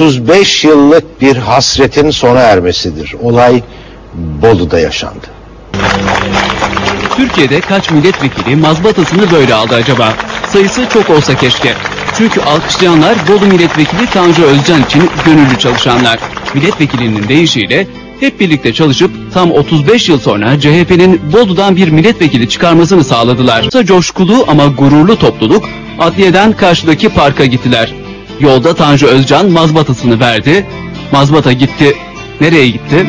35 yıllık bir hasretin sona ermesidir. Olay Bolu'da yaşandı. Türkiye'de kaç milletvekili mazbatasını böyle aldı acaba? Sayısı çok olsa keşke. Çünkü alkışlayanlar Bolu milletvekili Tanju Özcan için gönüllü çalışanlar. Milletvekilinin deyişiyle hep birlikte çalışıp tam 35 yıl sonra CHP'nin Bolu'dan bir milletvekili çıkarmasını sağladılar. Coşkulu ama gururlu topluluk adliyeden karşıdaki parka gittiler. Yolda Tanju Özcan mazbatasını verdi. Mazbata gitti. Nereye gitti?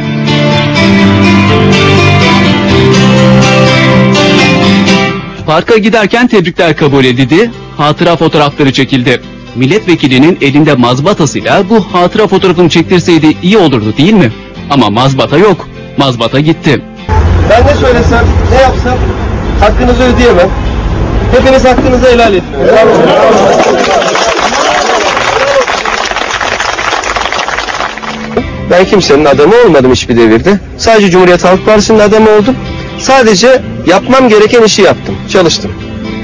Parka giderken tebrikler kabul edildi, hatıra fotoğrafları çekildi. Milletvekilinin elinde mazbatasıyla bu hatıra fotoğrafını çektirseydi iyi olurdu değil mi? Ama mazbata yok, mazbata gitti. Ben ne söylesem, ne yapsam hakkınızı ödeyemem. Hepiniz hakkınızı helal edin. Ben kimsenin adamı olmadım hiçbir devirde. Sadece Cumhuriyet Halk Partisi'nin adamı oldum. Sadece yapmam gereken işi yaptım, çalıştım.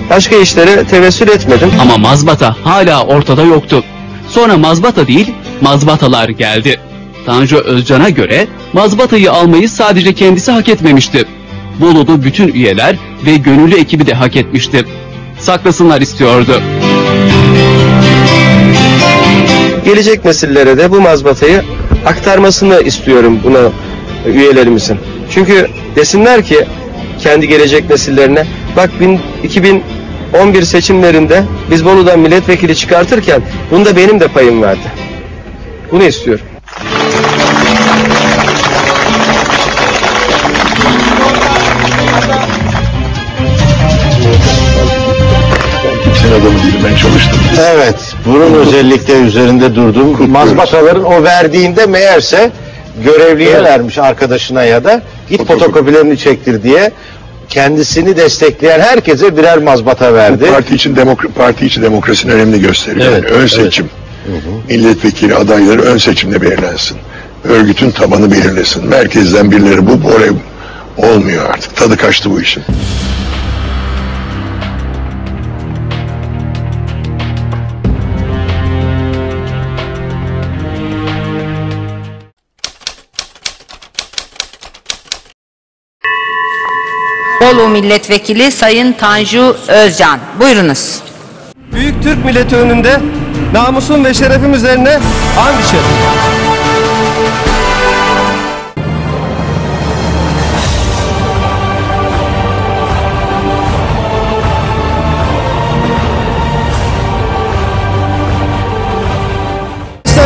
Başka işlere tevessül etmedim. Ama mazbata hala ortada yoktu. Sonra mazbata değil, mazbatalar geldi. Tanju Özcan'a göre mazbatayı almayı sadece kendisi hak etmemişti. Bolu'da bütün üyeler ve gönüllü ekibi de hak etmişti. Saklasınlar istiyordu. Gelecek nesillere de bu mazbatayı aktarmasını istiyorum buna üyelerimizin. Çünkü desinler ki kendi gelecek nesillerine bak bin- 2011 seçimlerinde biz Bolu'dan milletvekili çıkartırken bunda benim de payım vardı. Bunu istiyorum. Kimsenin adamı değilim ben çalıştım. Evet, bunun özellikle üzerinde durdum. Mazbataların o verdiğinde meğerse görevliye vermiş arkadaşına ya da git Fotokopi. fotokopilerini çektir diye kendisini destekleyen herkese birer mazbata verdi. Parti için demokra parti içi demokrasinin önemli gösteriyor. Evet, Yani ön evet. seçim. Milletvekili adayları ön seçimde belirlensin. Örgütün tabanı belirlesin. Merkezden birileri bu oraya olmuyor artık. Tadı kaçtı bu işin. Bolu Milletvekili Sayın Tanju Özcan. Buyurunuz. Büyük Türk milleti önünde namusum ve şerefim üzerine and içerim.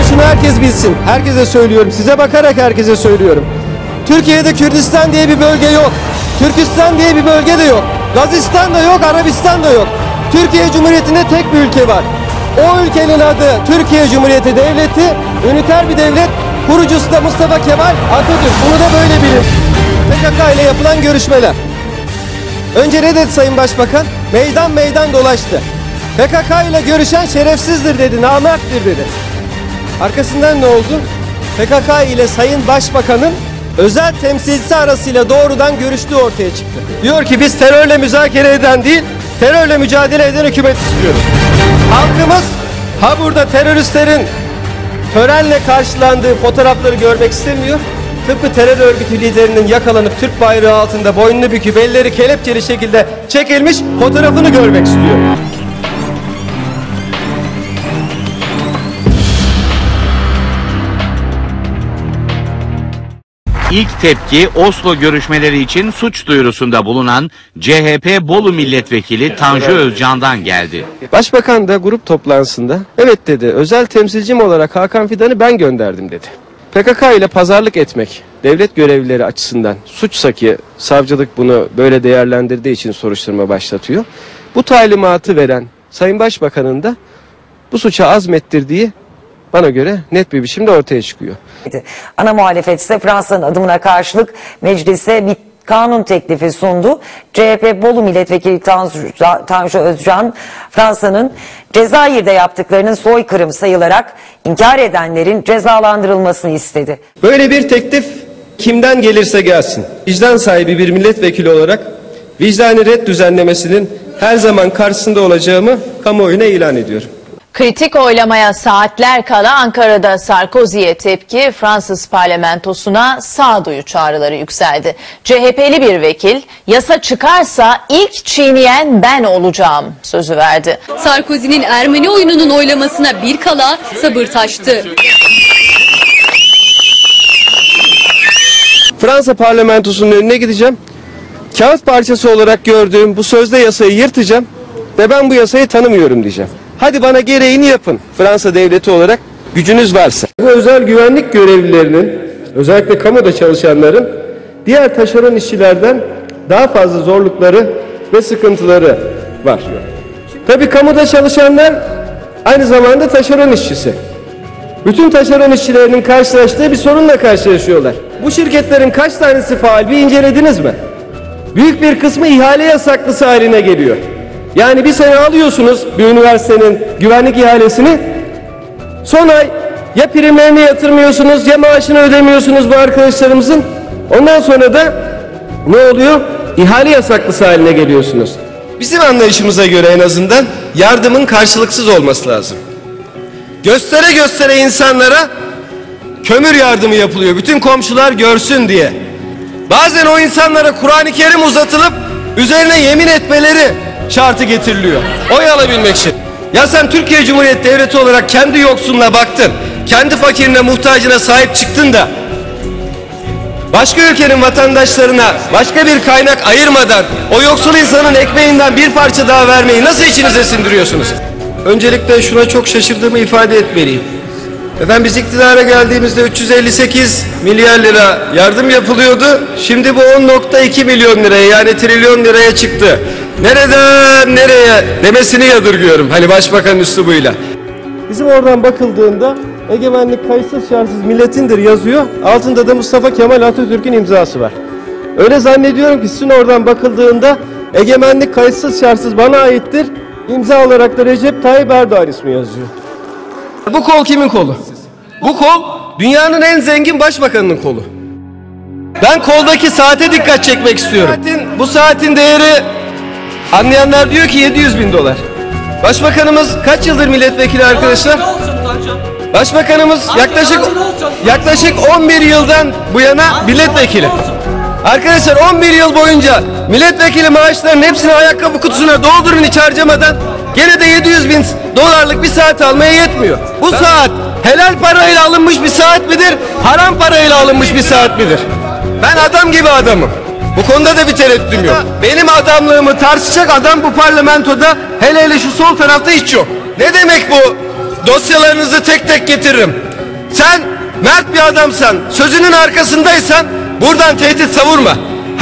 Şunu herkes bilsin. Herkese söylüyorum. Size bakarak herkese söylüyorum. Türkiye'de Kürdistan diye bir bölge yok. Türkistan diye bir bölge de yok. Gazistan da yok, Arabistan da yok. Türkiye Cumhuriyeti'nde tek bir ülke var. O ülkenin adı Türkiye Cumhuriyeti Devleti, üniter bir devlet. Kurucusu da Mustafa Kemal Atatürk. Bunu da böyle bilin. PKK ile yapılan görüşmeler. Önce ne dedi Sayın Başbakan? Meydan meydan dolaştı. PKK ile görüşen şerefsizdir dedi, namerttir dedi. Arkasından ne oldu? PKK ile Sayın Başbakan'ın özel temsilcisi arasıyla doğrudan görüştüğü ortaya çıktı. Diyor ki biz terörle müzakere eden değil, terörle mücadele eden hükümet istiyoruz. Halkımız ha burada teröristlerin törenle karşılandığı fotoğrafları görmek istemiyor. Tıpkı terör örgütü liderinin yakalanıp Türk bayrağı altında boynunu büküp elleri kelepçeli şekilde çekilmiş fotoğrafını görmek istiyor. İlk tepki Oslo görüşmeleri için suç duyurusunda bulunan CHP Bolu Milletvekili Tanju Özcan'dan geldi. Başbakan da grup toplantısında evet dedi özel temsilcim olarak Hakan Fidan'ı ben gönderdim dedi. PKK ile pazarlık etmek devlet görevlileri açısından suçsa ki savcılık bunu böyle değerlendirdiği için soruşturma başlatıyor. Bu talimatı veren Sayın Başbakan'ın da bu suça azmettirdiği bana göre net bir biçimde ortaya çıkıyor. Ana muhalefet ise Fransa'nın adımına karşılık meclise bir kanun teklifi sundu. CHP Bolu Milletvekili Tanju, Tanju Özcan, Fransa'nın Cezayir'de yaptıklarının soykırım sayılarak inkar edenlerin cezalandırılmasını istedi. Böyle bir teklif kimden gelirse gelsin. Vicdan sahibi bir milletvekili olarak vicdani red düzenlemesinin her zaman karşısında olacağımı kamuoyuna ilan ediyorum. Kritik oylamaya saatler kala Ankara'da Sarkozy'ye tepki, Fransız parlamentosuna sağduyu çağrıları yükseldi. CHP'li bir vekil, yasa çıkarsa ilk çiğneyen ben olacağım sözü verdi. Sarkozy'nin Ermeni oyununun oylamasına bir kala sabır taştı. Fransa parlamentosunun önüne gideceğim. Kağıt parçası olarak gördüğüm bu sözde yasayı yırtacağım ve ben bu yasayı tanımıyorum diyeceğim. Hadi bana gereğini yapın Fransa devleti olarak gücünüz varsa. Özel güvenlik görevlilerinin özellikle kamuda çalışanların diğer taşeron işçilerden daha fazla zorlukları ve sıkıntıları var. Tabii kamuda çalışanlar aynı zamanda taşeron işçisi. Bütün taşeron işçilerinin karşılaştığı bir sorunla karşılaşıyorlar. Bu şirketlerin kaç tanesi faal bir incelediniz mi? Büyük bir kısmı ihale yasaklısı haline geliyor. Yani bir sene alıyorsunuz bir üniversitenin güvenlik ihalesini. Son ay ya primlerini yatırmıyorsunuz ya maaşını ödemiyorsunuz bu arkadaşlarımızın. Ondan sonra da ne oluyor? İhale yasaklısı haline geliyorsunuz. Bizim anlayışımıza göre en azından yardımın karşılıksız olması lazım. Göstere göstere insanlara kömür yardımı yapılıyor. Bütün komşular görsün diye. Bazen o insanlara Kur'an-ı Kerim uzatılıp üzerine yemin etmeleri şartı getiriliyor. Oy alabilmek için. Ya sen Türkiye Cumhuriyeti Devleti olarak kendi yoksuluna baktın. Kendi fakirine, muhtacına sahip çıktın da başka ülkenin vatandaşlarına başka bir kaynak ayırmadan o yoksul insanın ekmeğinden bir parça daha vermeyi nasıl içinize sindiriyorsunuz? Öncelikle şuna çok şaşırdığımı ifade etmeliyim. Efendim biz iktidara geldiğimizde 358 milyar lira yardım yapılıyordu. Şimdi bu 10.2 milyon liraya yani trilyon liraya çıktı. Nereden nereye demesini yadırgıyorum. Hani başbakan üslubuyla. Bizim oradan bakıldığında egemenlik kayıtsız şartsız milletindir yazıyor. Altında da Mustafa Kemal Atatürk'ün imzası var. Öyle zannediyorum ki sizin oradan bakıldığında egemenlik kayıtsız şartsız bana aittir. İmza olarak da Recep Tayyip Erdoğan ismi yazıyor. Bu kol kimin kolu? Bu kol dünyanın en zengin başbakanının kolu. Ben koldaki saate dikkat çekmek istiyorum. Saatin, bu saatin değeri anlayanlar diyor ki 700 bin dolar. Başbakanımız kaç yıldır milletvekili arkadaşlar? Başbakanımız yaklaşık yaklaşık 11 yıldan bu yana milletvekili. Arkadaşlar 11 yıl boyunca milletvekili maaşlarının hepsini ayakkabı kutusuna doldurun hiç harcamadan gene de 700 bin dolarlık bir saat almaya yetmiyor. Bu saat helal parayla alınmış bir saat midir? Haram parayla alınmış bir saat midir? Ben adam gibi adamım. Bu konuda da bir tereddütüm yok. Benim adamlığımı tartışacak adam bu parlamentoda hele hele şu sol tarafta hiç yok. Ne demek bu? Dosyalarınızı tek tek getiririm. Sen mert bir adamsan, sözünün arkasındaysan buradan tehdit savurma.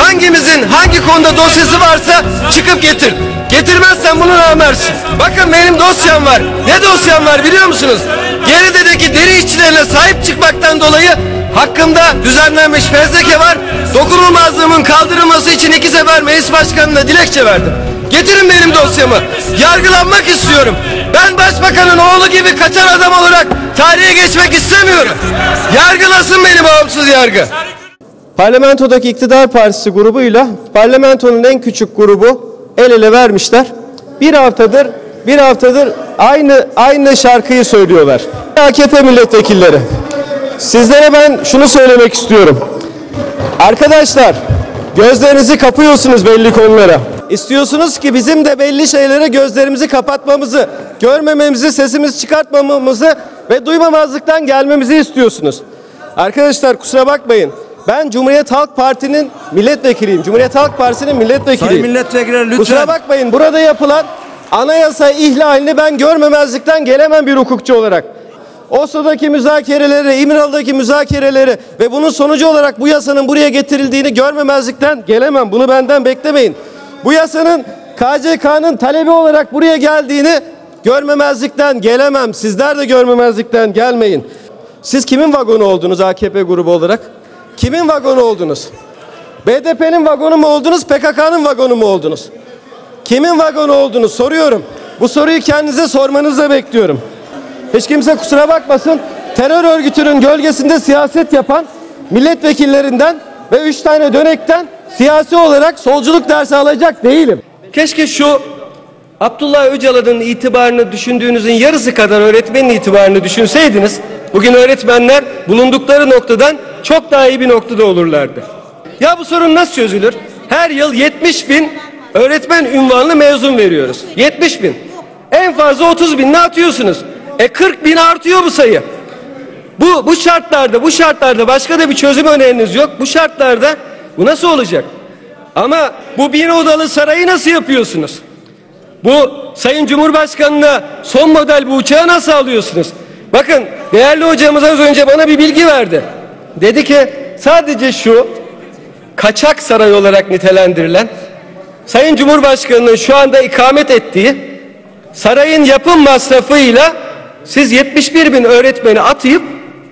Hangimizin hangi konuda dosyası varsa çıkıp getir. Getirmezsen bunu namersin. Bakın benim dosyam var. Ne dosyam var biliyor musunuz? Geride'deki deri işçilerine sahip çıkmaktan dolayı hakkımda düzenlenmiş fezleke var. Dokunulmazlığımın kaldırılması için iki sefer meclis başkanına dilekçe verdim. Getirin benim dosyamı. Yargılanmak istiyorum. Ben başbakanın oğlu gibi kaçan adam olarak tarihe geçmek istemiyorum. Yargılasın beni bağımsız yargı. Parlamentodaki iktidar partisi grubuyla parlamentonun en küçük grubu el ele vermişler. Bir haftadır bir haftadır aynı aynı şarkıyı söylüyorlar. AKP milletvekilleri. Sizlere ben şunu söylemek istiyorum. Arkadaşlar gözlerinizi kapıyorsunuz belli konulara. İstiyorsunuz ki bizim de belli şeylere gözlerimizi kapatmamızı, görmememizi, sesimizi çıkartmamamızı ve duymamazlıktan gelmemizi istiyorsunuz. Arkadaşlar kusura bakmayın. Ben Cumhuriyet Halk Parti'nin milletvekiliyim. Cumhuriyet Halk Partisi'nin milletvekiliyim. Sayın milletvekilleri lütfen. Kusura bakmayın burada yapılan anayasa ihlalini ben görmemezlikten gelemem bir hukukçu olarak. Oslo'daki müzakereleri, İmralı'daki müzakereleri ve bunun sonucu olarak bu yasanın buraya getirildiğini görmemezlikten gelemem. Bunu benden beklemeyin. Bu yasanın KCK'nın talebi olarak buraya geldiğini görmemezlikten gelemem. Sizler de görmemezlikten gelmeyin. Siz kimin vagonu oldunuz AKP grubu olarak? Kimin vagonu oldunuz? BDP'nin vagonu mu oldunuz, PKK'nın vagonu mu oldunuz? Kimin vagonu oldunuz soruyorum. Bu soruyu kendinize sormanızı bekliyorum. Hiç kimse kusura bakmasın. Terör örgütünün gölgesinde siyaset yapan milletvekillerinden ve üç tane dönekten siyasi olarak solculuk dersi alacak değilim. Keşke şu Abdullah Öcalan'ın itibarını düşündüğünüzün yarısı kadar öğretmenin itibarını düşünseydiniz bugün öğretmenler bulundukları noktadan çok daha iyi bir noktada olurlardı. Ya bu sorun nasıl çözülür? Her yıl 70 bin öğretmen ünvanlı mezun veriyoruz. 70 bin. En fazla 30 bin ne atıyorsunuz? E 40 bin artıyor bu sayı. Bu, bu şartlarda, bu şartlarda başka da bir çözüm öneriniz yok. Bu şartlarda bu nasıl olacak? Ama bu bin odalı sarayı nasıl yapıyorsunuz? Bu Sayın Cumhurbaşkanı'na son model bu uçağı nasıl alıyorsunuz? Bakın değerli hocamız az önce bana bir bilgi verdi. Dedi ki sadece şu kaçak saray olarak nitelendirilen Sayın Cumhurbaşkanı'nın şu anda ikamet ettiği sarayın yapım masrafıyla siz 71 bin öğretmeni atayıp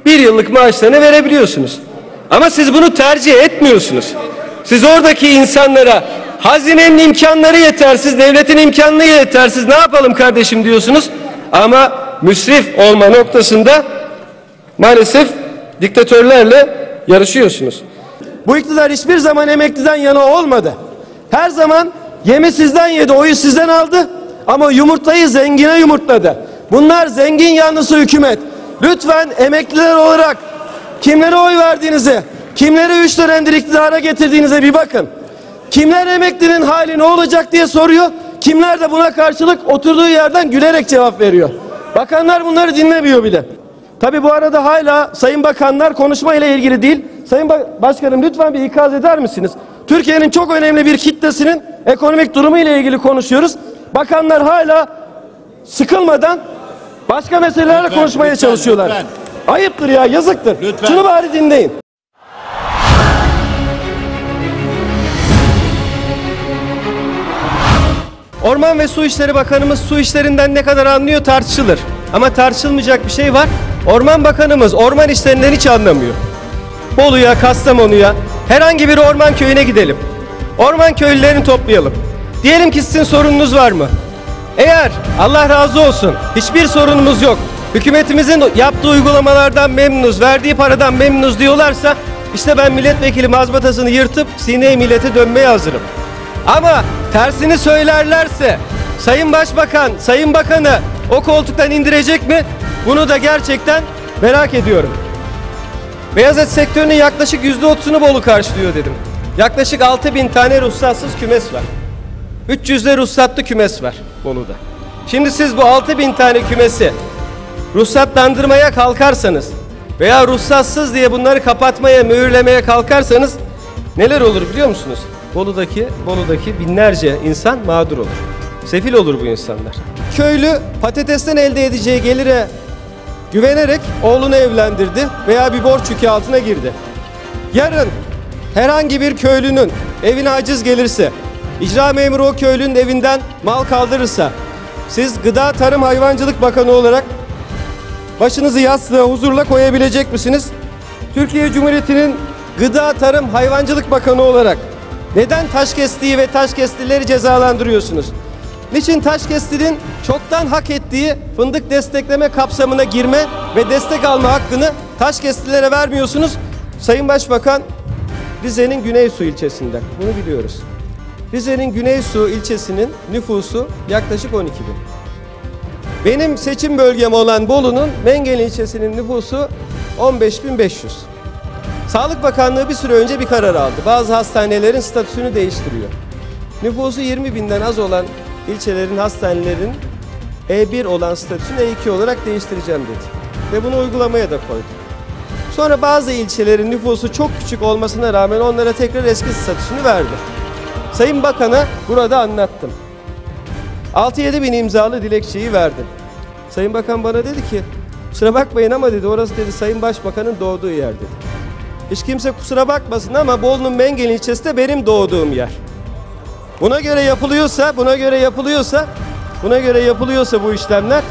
bir yıllık maaşlarını verebiliyorsunuz. Ama siz bunu tercih etmiyorsunuz. Siz oradaki insanlara hazinenin imkanları yetersiz, devletin imkanları yetersiz ne yapalım kardeşim diyorsunuz. Ama müsrif olma noktasında maalesef diktatörlerle yarışıyorsunuz. Bu iktidar hiçbir zaman emekliden yana olmadı. Her zaman yemi sizden yedi, oyu sizden aldı. Ama yumurtayı zengine yumurtladı. Bunlar zengin yanlısı hükümet. Lütfen emekliler olarak kimlere oy verdiğinizi, kimleri üç dönemdir iktidara getirdiğinize bir bakın. Kimler emeklinin hali ne olacak diye soruyor. Kimler de buna karşılık oturduğu yerden gülerek cevap veriyor. Bakanlar bunları dinlemiyor bile. Tabi bu arada hala sayın bakanlar konuşma ile ilgili değil. Sayın Ba- Başkanım lütfen bir ikaz eder misiniz? Türkiye'nin çok önemli bir kitlesinin ekonomik durumu ile ilgili konuşuyoruz. Bakanlar hala sıkılmadan başka meselelerle konuşmaya çalışıyorlar. Ayıptır ya yazıktır. Şunu bari dinleyin. Orman ve Su İşleri Bakanımız su işlerinden ne kadar anlıyor tartışılır. Ama tartışılmayacak bir şey var. Orman Bakanımız orman işlerinden hiç anlamıyor. Bolu'ya, Kastamonu'ya, herhangi bir orman köyüne gidelim. Orman köylülerini toplayalım. Diyelim ki sizin sorununuz var mı? Eğer Allah razı olsun hiçbir sorunumuz yok. Hükümetimizin yaptığı uygulamalardan memnunuz, verdiği paradan memnunuz diyorlarsa işte ben milletvekili mazbatasını yırtıp sineye millete dönmeye hazırım. Ama tersini söylerlerse Sayın Başbakan, Sayın Bakanı o koltuktan indirecek mi? Bunu da gerçekten merak ediyorum. Beyaz et sektörünün yaklaşık yüzde otuzunu Bolu karşılıyor dedim. Yaklaşık 6 bin tane ruhsatsız kümes var. 300'de ruhsatlı kümes var Bolu'da. Şimdi siz bu 6 bin tane kümesi ruhsatlandırmaya kalkarsanız veya ruhsatsız diye bunları kapatmaya, mühürlemeye kalkarsanız neler olur biliyor musunuz? Bolu'daki, Bolu'daki binlerce insan mağdur olur. Sefil olur bu insanlar. Köylü patatesten elde edeceği gelire güvenerek oğlunu evlendirdi veya bir borç yükü altına girdi. Yarın herhangi bir köylünün evine aciz gelirse, icra memuru o köylünün evinden mal kaldırırsa, siz Gıda Tarım Hayvancılık Bakanı olarak başınızı yastığa huzurla koyabilecek misiniz? Türkiye Cumhuriyeti'nin Gıda Tarım Hayvancılık Bakanı olarak neden taş kestiği ve taş kestileri cezalandırıyorsunuz? Niçin Taşkestir'in çoktan hak ettiği fındık destekleme kapsamına girme ve destek alma hakkını Taşkestirlere vermiyorsunuz? Sayın Başbakan Rize'nin Güneysu ilçesinden. Bunu biliyoruz. Rize'nin Güneysu ilçesinin nüfusu yaklaşık 12 bin. Benim seçim bölgem olan Bolu'nun Mengel ilçesinin nüfusu 15.500. Sağlık Bakanlığı bir süre önce bir karar aldı. Bazı hastanelerin statüsünü değiştiriyor. Nüfusu 20 binden az olan ilçelerin, hastanelerin E1 olan statüsünü E2 olarak değiştireceğim dedi. Ve bunu uygulamaya da koydu. Sonra bazı ilçelerin nüfusu çok küçük olmasına rağmen onlara tekrar eski statüsünü verdi. Sayın Bakan'a burada anlattım. 6-7 bin imzalı dilekçeyi verdim. Sayın Bakan bana dedi ki kusura bakmayın ama dedi orası dedi Sayın Başbakan'ın doğduğu yer dedi. Hiç kimse kusura bakmasın ama Bolu'nun Mengel ilçesi de benim doğduğum yer. Buna göre yapılıyorsa, buna göre yapılıyorsa, buna göre yapılıyorsa bu işlemler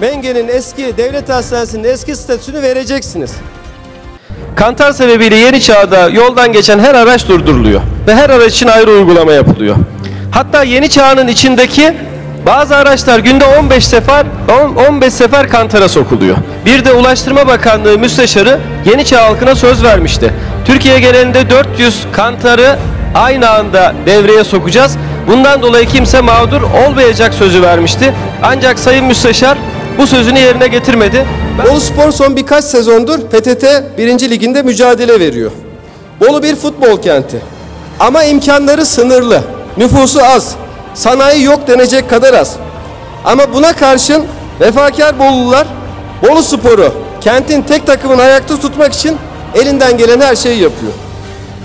Mengen'in eski devlet hastanesinin eski statüsünü vereceksiniz. Kantar sebebiyle yeni çağda yoldan geçen her araç durduruluyor ve her araç için ayrı uygulama yapılıyor. Hatta yeni çağının içindeki bazı araçlar günde 15 sefer 10 15 sefer kantara sokuluyor. Bir de Ulaştırma Bakanlığı müsteşarı Yeni Çağ halkına söz vermişti. Türkiye genelinde 400 kantarı aynı anda devreye sokacağız. Bundan dolayı kimse mağdur olmayacak sözü vermişti. Ancak Sayın Müsteşar bu sözünü yerine getirmedi. Bolu Spor son birkaç sezondur PTT 1. Liginde mücadele veriyor. Bolu bir futbol kenti. Ama imkanları sınırlı. Nüfusu az. Sanayi yok denecek kadar az. Ama buna karşın vefakar Bolulular Bolu Spor'u kentin tek takımını ayakta tutmak için elinden gelen her şeyi yapıyor.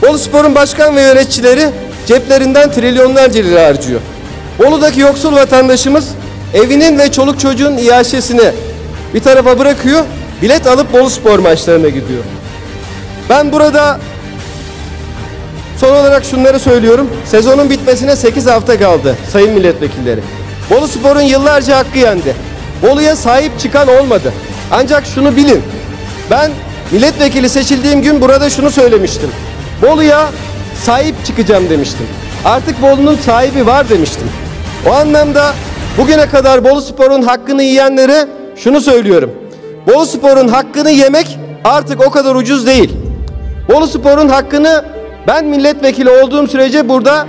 Bolu Spor'un başkan ve yöneticileri ceplerinden trilyonlarca lira harcıyor. Bolu'daki yoksul vatandaşımız evinin ve çoluk çocuğun iaşesini bir tarafa bırakıyor, bilet alıp Bolu Spor maçlarına gidiyor. Ben burada son olarak şunları söylüyorum. Sezonun bitmesine 8 hafta kaldı sayın milletvekilleri. Bolu Spor'un yıllarca hakkı yendi. Bolu'ya sahip çıkan olmadı. Ancak şunu bilin. Ben milletvekili seçildiğim gün burada şunu söylemiştim. Bolu'ya sahip çıkacağım demiştim. Artık Bolu'nun sahibi var demiştim. O anlamda bugüne kadar Bolu Spor'un hakkını yiyenlere şunu söylüyorum. Bolu Spor'un hakkını yemek artık o kadar ucuz değil. Bolu Spor'un hakkını ben milletvekili olduğum sürece burada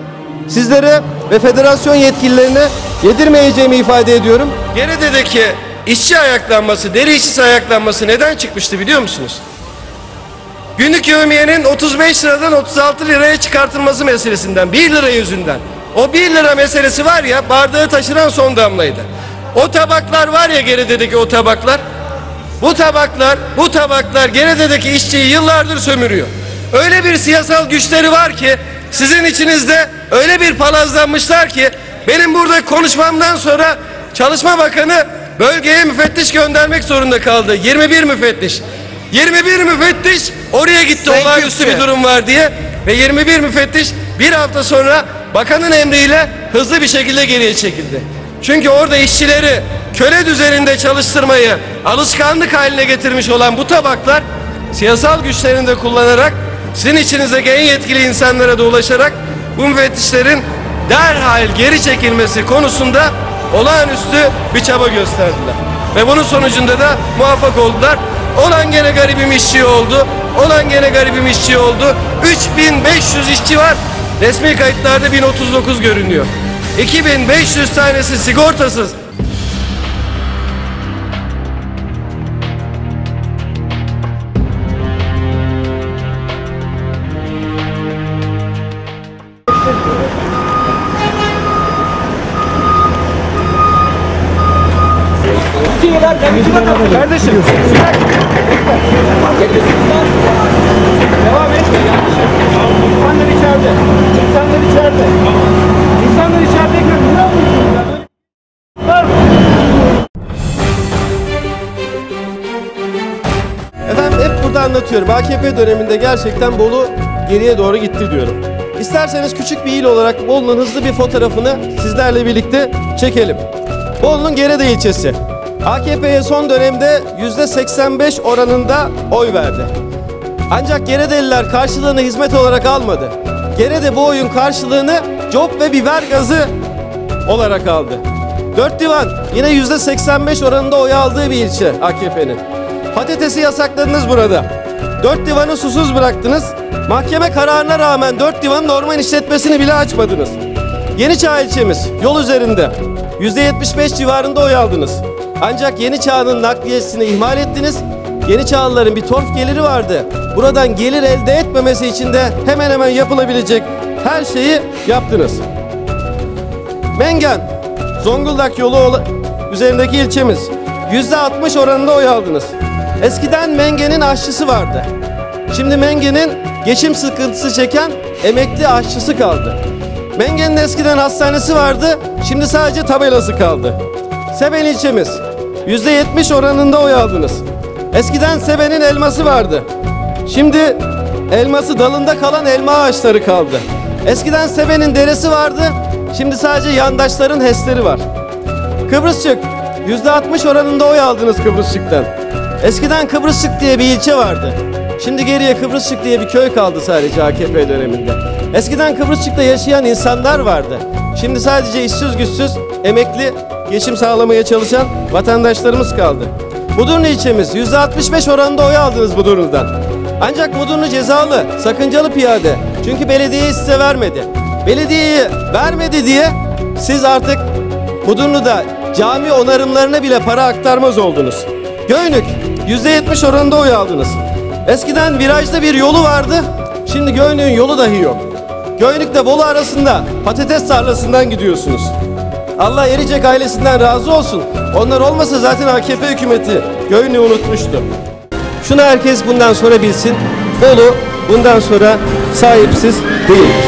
sizlere ve federasyon yetkililerine yedirmeyeceğimi ifade ediyorum. Gerede'deki işçi ayaklanması, deri işçisi ayaklanması neden çıkmıştı biliyor musunuz? Günlük yevmiyenin 35 liradan 36 liraya çıkartılması meselesinden, 1 lira yüzünden. O 1 lira meselesi var ya bardağı taşıran son damlaydı. O tabaklar var ya Gerede'deki o tabaklar. Bu tabaklar, bu tabaklar Gerede'deki işçiyi yıllardır sömürüyor. Öyle bir siyasal güçleri var ki sizin içinizde öyle bir palazlanmışlar ki benim burada konuşmamdan sonra Çalışma Bakanı bölgeye müfettiş göndermek zorunda kaldı. 21 müfettiş. 21 müfettiş oraya gitti olağanüstü bir durum var diye ve 21 müfettiş bir hafta sonra bakanın emriyle hızlı bir şekilde geriye çekildi. Çünkü orada işçileri köle düzeninde çalıştırmayı alışkanlık haline getirmiş olan bu tabaklar siyasal güçlerini de kullanarak sizin içinizdeki en yetkili insanlara da ulaşarak bu müfettişlerin derhal geri çekilmesi konusunda olağanüstü bir çaba gösterdiler. Ve bunun sonucunda da muvaffak oldular. Olan gene garibim işçi oldu. Olan gene garibim işçi oldu. 3500 işçi var. Resmi kayıtlarda 1039 görünüyor. 2500 tanesi sigortasız. Kardeşim. Devam et. İnsanlar içeride. İnsanlar içeride. İnsanlar içeride görüyor musun? Efendim hep burada anlatıyorum. AKP döneminde gerçekten Bolu geriye doğru gitti diyorum. İsterseniz küçük bir il olarak Bolu'nun hızlı bir fotoğrafını sizlerle birlikte çekelim. Bolu'nun Gerede ilçesi. AKP'ye son dönemde %85 oranında oy verdi. Ancak Geredeliler karşılığını hizmet olarak almadı. Gerede bu oyun karşılığını cop ve biber gazı olarak aldı. Dört divan yine %85 oranında oy aldığı bir ilçe AKP'nin. Patatesi yasakladınız burada. Dört divanı susuz bıraktınız. Mahkeme kararına rağmen dört divanın orman işletmesini bile açmadınız. Yeniçağ ilçemiz yol üzerinde. %75 civarında oy aldınız. Ancak Yeni Çağ'ın nakliyesini ihmal ettiniz. Yeni Çağlıların bir torf geliri vardı. Buradan gelir elde etmemesi için de hemen hemen yapılabilecek her şeyi yaptınız. Mengen, Zonguldak yolu üzerindeki ilçemiz. Yüzde 60 oranında oy aldınız. Eskiden Mengen'in aşçısı vardı. Şimdi Mengen'in geçim sıkıntısı çeken emekli aşçısı kaldı. Mengen'in eskiden hastanesi vardı, şimdi sadece tabelası kaldı. Seben ilçemiz. Yüzde 70 oranında oy aldınız. Eskiden Seben'in elması vardı. Şimdi elması dalında kalan elma ağaçları kaldı. Eskiden Seben'in deresi vardı. Şimdi sadece yandaşların HES'leri var. Kıbrısçık. Yüzde 60 oranında oy aldınız Kıbrısçık'tan. Eskiden Kıbrısçık diye bir ilçe vardı. Şimdi geriye Kıbrısçık diye bir köy kaldı sadece AKP döneminde. Eskiden Kıbrısçık'ta yaşayan insanlar vardı. Şimdi sadece işsiz güçsüz, emekli, geçim sağlamaya çalışan vatandaşlarımız kaldı. Budurnu ilçemiz %65 oranında oy aldınız Budurnu'dan. Ancak Mudurnu cezalı, sakıncalı piyade. Çünkü belediyeyi size vermedi. Belediyeyi vermedi diye siz artık Mudurnu'da cami onarımlarına bile para aktarmaz oldunuz. Göynük %70 oranında oy aldınız. Eskiden virajda bir yolu vardı. Şimdi Göynük'ün yolu dahi yok. Göynük'le Bolu arasında patates tarlasından gidiyorsunuz. Allah Ericek ailesinden razı olsun. Onlar olmasa zaten AKP hükümeti Göynük'ü unutmuştu. Şunu herkes bundan sonra bilsin. Bolu bundan sonra sahipsiz değil.